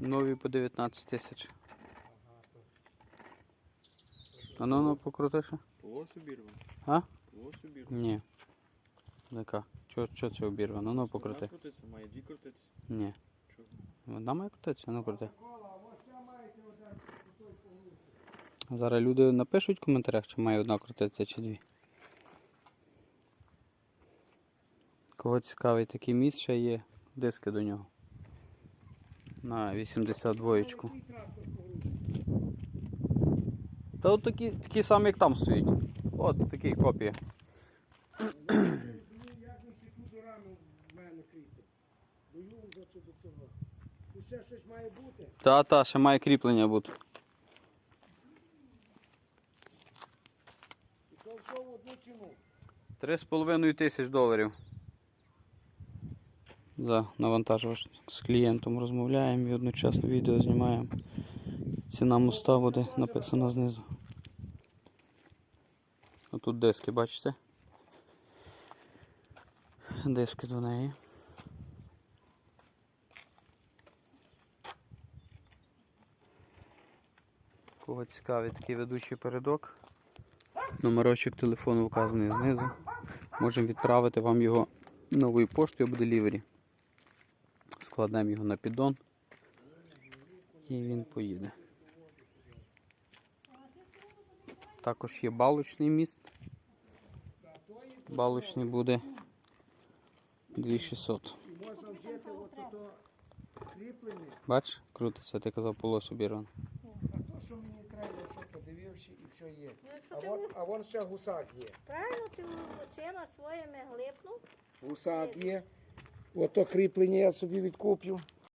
Нові по 19 тисяч. А ну ну покрути ще. Полос обірвав. А? Полос обірвав. Ні. Яка? Чо, чо це обірвано? Ну покрути. крутиться, має дві крутитися. Ні. Чого? Одна має крутитися, ну крути. Зараз люди напишуть в коментарях, чи має одна крутитися, чи дві. Кого цікавий такий міст, ще є диски до нього. На 82 -ечку. Та от такі, такі самі, як там стоїть. От такі копії. Тут ще щось має бути. Та, та, ще має кріплення бути. І то все в одну ціну. Три з половиною тисяч доларів. За навантажувач з клієнтом розмовляємо і одночасно відео знімаємо. Ціна моста буде написана знизу. Отут диски, бачите? Диски до неї. Кого цікавить такий ведучий передок. Номерочок телефону вказаний знизу. Можемо відправити вам його новою поштою або делівері. Складемо його на піддон і він поїде. Також є балочний міст. Балочний буде 2600. Можна вжити от то кріплення. Бач, крутиться, ти казав полос обірвано. А то, що мені треба, що подивився і все є. А вон, а вон ще гусак є. правильно ти очима своїми глипнув, Гусак є. Ото кріплення я собі відкуплю.